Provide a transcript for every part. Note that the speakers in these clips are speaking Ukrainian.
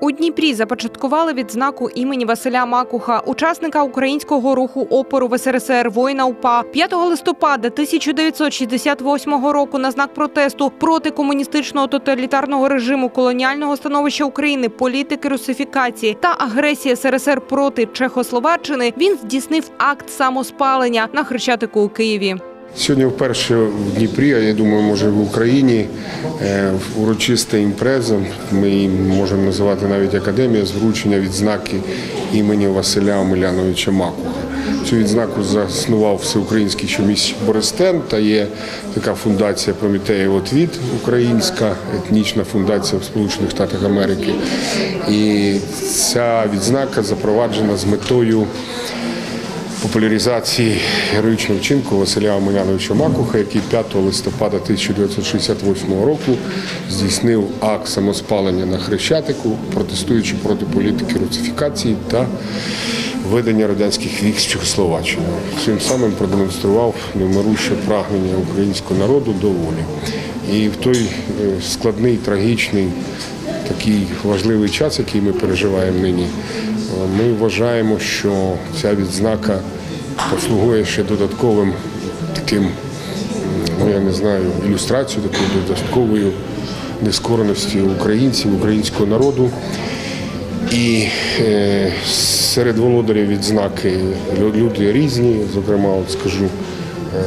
У Дніпрі започаткували відзнаку імені Василя Макуха, учасника українського руху опору в СРСР, воїна УПА. 5 листопада 1968 року на знак протесту проти комуністичного тоталітарного режиму колоніального становища України, політики русифікації та агресії СРСР проти Чехословаччини він здійснив акт самоспалення на Хрещатику у Києві. Сьогодні вперше в Дніпрі, а я думаю, може в Україні е, урочиста імпреза. Ми її можемо називати навіть академія з вручення відзнаки імені Василя Омеляновича Макуха. Цю відзнаку заснував всеукраїнський чомісь Борестен та є така фундація Прометеєв Отвіт, українська етнічна фундація в Сполучених Штатах Америки. І ця відзнака запроваджена з метою популяризації героїчного вчинку Василя Омеляновича Макуха, який 5 листопада 1968 року здійснив акт самоспалення на Хрещатику, протестуючи проти політики русифікації та ведення радянських військ з Чехословаччини. Цим самим продемонстрував невмируще прагнення українського народу до волі. І в той е, складний, трагічний такий важливий час, який ми переживаємо нині, ми вважаємо, що ця відзнака послугує ще додатковим таким, ну я не знаю, ілюстрацією, такою додатковою нескореності українців, українського народу. І е, серед володарів відзнаки люди різні, зокрема, от скажу, е,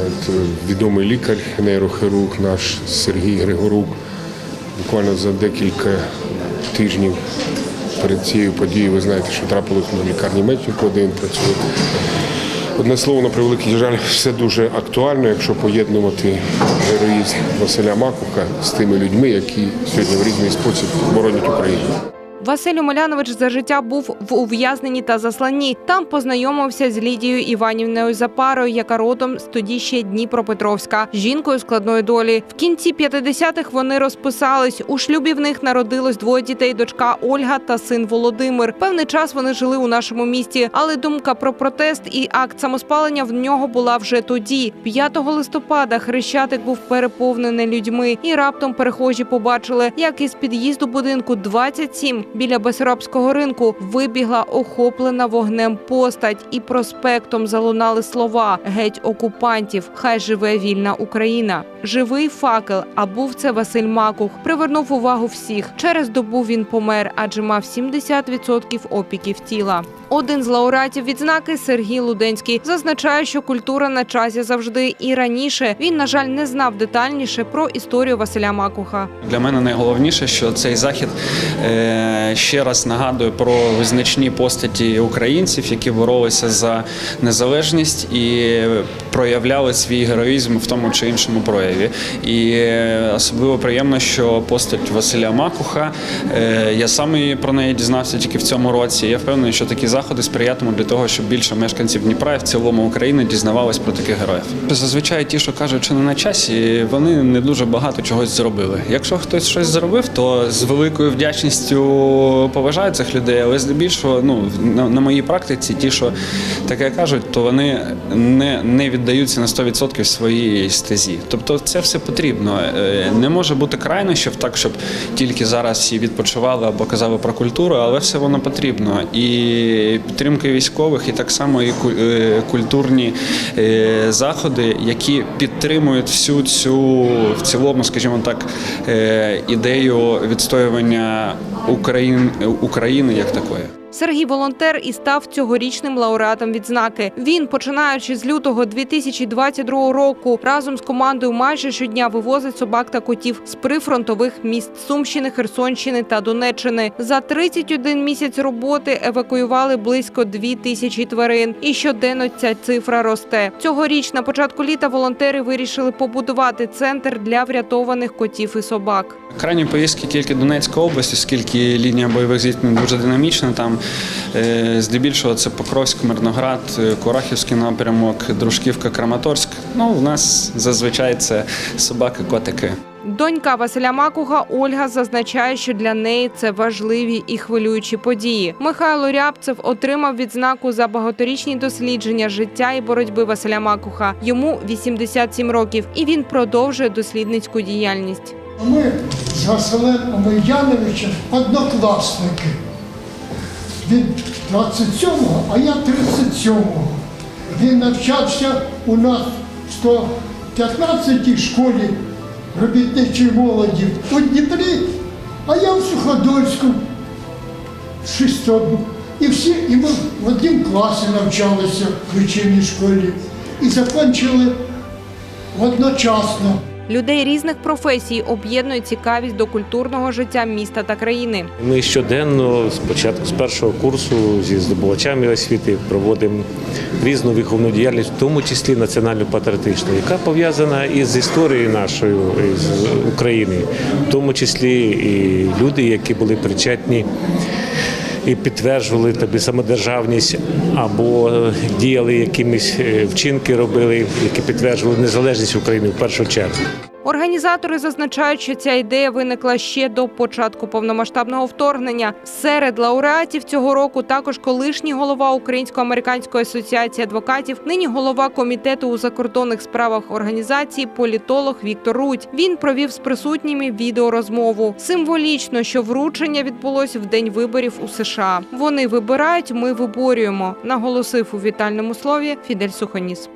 відомий лікар, нейрохірург наш Сергій Григорук, буквально за декілька тижнів перед цією подією, ви знаєте, що трапилось на лікарні де він працює. Одне слово, на превеликий жаль, все дуже актуально, якщо поєднувати героїзм Василя Макука з тими людьми, які сьогодні в різний спосіб боронять Україну. Василь Омелянович за життя був в ув'язненні та засланні. Там познайомився з Лідією Іванівною Запарою, яка родом з тоді ще Дніпропетровська, жінкою складної долі. В кінці 50-х вони розписались. У шлюбі в них народилось двоє дітей: дочка Ольга та син Володимир. Певний час вони жили у нашому місті, але думка про протест і акт самоспалення в нього була вже тоді. 5 листопада Хрещатик був переповнений людьми, і раптом перехожі побачили, як із під'їзду будинку 27 біля Бесарабського ринку вибігла охоплена вогнем постать, і проспектом залунали слова геть окупантів. Хай живе вільна Україна. Живий факел, а був це Василь Макух. Привернув увагу всіх. Через добу він помер, адже мав 70% опіків тіла. Один з лауреатів відзнаки Сергій Луденський зазначає, що культура на часі завжди і раніше він, на жаль, не знав детальніше про історію Василя Макуха. Для мене найголовніше, що цей захід е, ще раз нагадує про визначні постаті українців, які боролися за незалежність і проявляли свій героїзм в тому чи іншому прояві. І е, особливо приємно, що постать Василя Макуха, е, я сам про неї дізнався тільки в цьому році. Я впевнений, що такі заходи сприятимуть для того, щоб більше мешканців Дніпра і в цілому України дізнавались про таких героїв. Зазвичай ті, що кажуть, що не на часі, вони не дуже багато чогось зробили. Якщо хтось щось зробив, то з великою вдячністю поважають цих людей, але здебільшого, ну на, на моїй практиці, ті, що таке кажуть, то вони не, не віддаються на 100% своїй стезі. Тобто це все потрібно. Е, Не може бути крайнощів так, щоб тільки зараз всі відпочивали або казали про культуру, але все воно потрібно. І підтримка військових, і так само і е, культурні е, заходи, які підтримують всю цю в цілому, скажімо так, ідею відстоювання Україн, України як такої. Сергій волонтер і став цьогорічним лауреатом відзнаки. Він, починаючи з лютого 2022 року, разом з командою майже щодня вивозить собак та котів з прифронтових міст Сумщини, Херсонщини та Донеччини. За 31 місяць роботи евакуювали близько 2 тисячі тварин. І щоденно ця цифра росте. Цьогоріч на початку літа волонтери вирішили побудувати центр для врятованих котів і собак. Крайні поїздки тільки Донецька область, оскільки лінія бойових зіткнень дуже динамічна. Там здебільшого це Покровськ, Мирноград, е, Курахівський напрямок, Дружківка, Краматорськ. Ну, у нас зазвичай це собаки, котики. Донька Василя Макуха Ольга зазначає, що для неї це важливі і хвилюючі події. Михайло Рябцев отримав відзнаку за багаторічні дослідження життя і боротьби Василя Макуха. Йому 87 років, і він продовжує дослідницьку діяльність. Ми з Василем Омельяновичем однокласники. Він 27-го, а я 37-го. Він навчався у нас в 115-й школі робітничої молоді у Дніпрі, а я в Суходольську в 600. І всі, і ми в одному класі навчалися в вечірній школі і закінчили одночасно. Людей різних професій об'єднує цікавість до культурного життя міста та країни. Ми щоденно спочатку з першого курсу зі здобувачами освіти проводимо різну виховну діяльність, в тому числі національно патріотичну, яка пов'язана із історією нашої з України, в тому числі і люди, які були причетні. І підтверджували тобі самодержавність або діяли якимись е, вчинки, робили, які підтверджували незалежність України в першу чергу. Організатори зазначають, що ця ідея виникла ще до початку повномасштабного вторгнення. Серед лауреатів цього року також колишній голова Українсько-американської асоціації адвокатів, нині голова комітету у закордонних справах організації, політолог Віктор Рудь. Він провів з присутніми відеорозмову. Символічно, що вручення відбулось в день виборів у США. Вони вибирають, ми виборюємо, наголосив у вітальному слові Фідель Сухоніс.